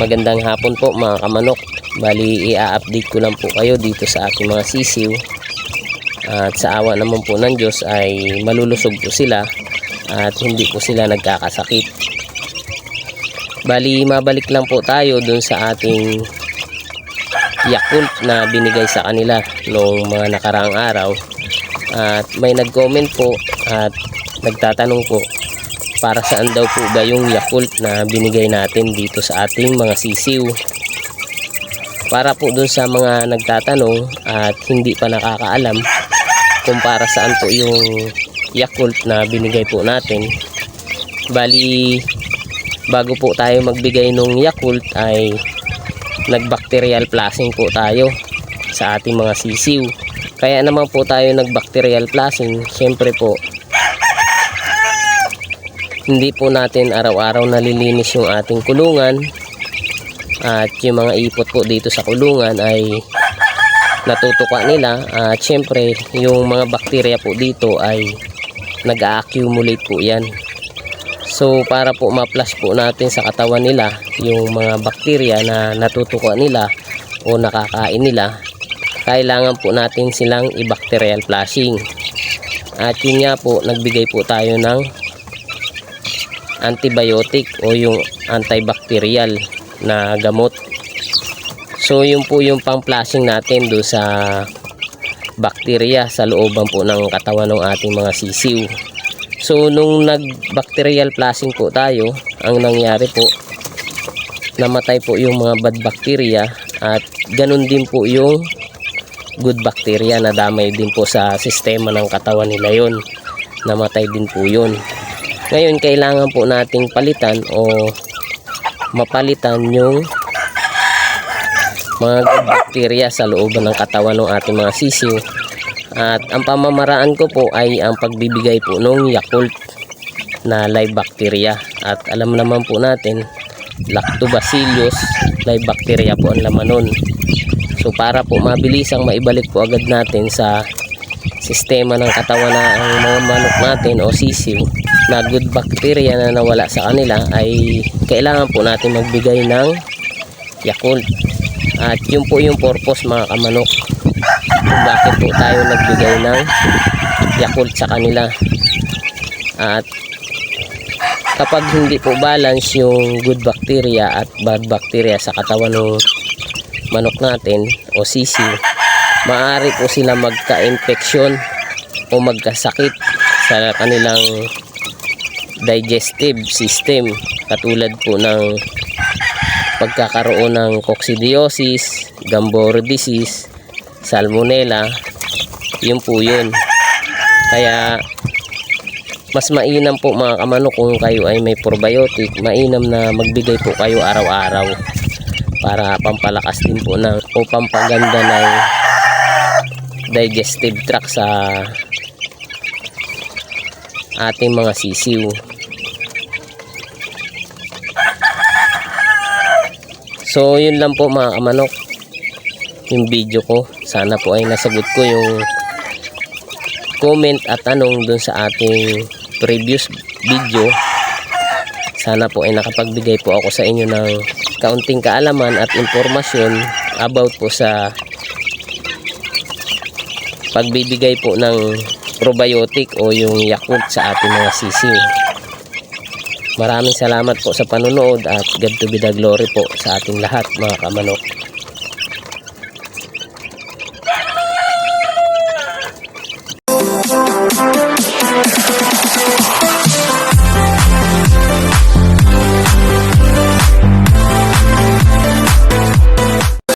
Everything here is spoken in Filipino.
Magandang hapon po mga kamanok. Bali i-update ko lang po kayo dito sa aking mga sisiw. At sa awa naman po ng Diyos ay malulusog po sila at hindi po sila nagkakasakit. Bali mabalik lang po tayo dun sa ating Yakult na binigay sa kanila noong mga nakaraang araw. At may nag-comment po at nagtatanong po para saan daw po ba yung Yakult na binigay natin dito sa ating mga sisiw. Para po dun sa mga nagtatanong at hindi pa nakakaalam kung para saan po yung Yakult na binigay po natin. Bali, bago po tayo magbigay ng Yakult ay nagbacterial flushing po tayo sa ating mga sisiw. Kaya naman po tayo nagbacterial flushing, syempre po hindi po natin araw-araw nalilinis yung ating kulungan. At yung mga ipot po dito sa kulungan ay natutuka nila. At syempre yung mga bakterya po dito ay nag-accumulate po yan. So para po ma-flush po natin sa katawan nila yung mga bakterya na natutuka nila o nakakain nila kailangan po natin silang i-bacterial flushing. At yun nga po nagbigay po tayo ng antibiotic o yung antibacterial na gamot. So yun po yung pang-flushing natin do sa bakterya sa looban po ng katawan ng ating mga sisiw. So nung nag-bacterial flushing po tayo, ang nangyari po namatay po yung mga bad bacteria at ganun din po yung good bacteria na damay din po sa sistema ng katawan nila yon namatay din po yun ngayon, kailangan po nating palitan o mapalitan yung mga good bacteria sa looban ng katawan ng ating mga sisiw. At ang pamamaraan ko po ay ang pagbibigay po ng Yakult na live bacteria. At alam naman po natin, Lactobacillus live bacteria po ang laman nun. So para po mabilisang maibalik po agad natin sa sistema ng katawan na ang mga manok natin o sisiw na good bacteria na nawala sa kanila ay kailangan po natin magbigay ng Yakult. At yun po yung purpose mga kamanok. Kung bakit po tayo nagbigay ng Yakult sa kanila. At kapag hindi po balance yung good bacteria at bad bacteria sa katawan ng manok natin o sisiw maaari po sila magka-infection o magkasakit sa kanilang digestive system katulad po ng pagkakaroon ng coccidiosis, Gumboro disease, salmonella, yun po yun. Kaya mas mainam po mga kamanok kung kayo ay may probiotic, mainam na magbigay po kayo araw-araw para pampalakas din po ng o pampaganda ng digestive tract sa ating mga sisiw. So yun lang po mga kamanok yung video ko. Sana po ay nasagot ko yung comment at tanong dun sa ating previous video. Sana po ay nakapagbigay po ako sa inyo ng kaunting kaalaman at impormasyon about po sa pagbibigay po ng probiotic o yung Yakult sa ating mga sisiw. Maraming salamat po sa panonood at God to be the glory po sa ating lahat mga kamanok.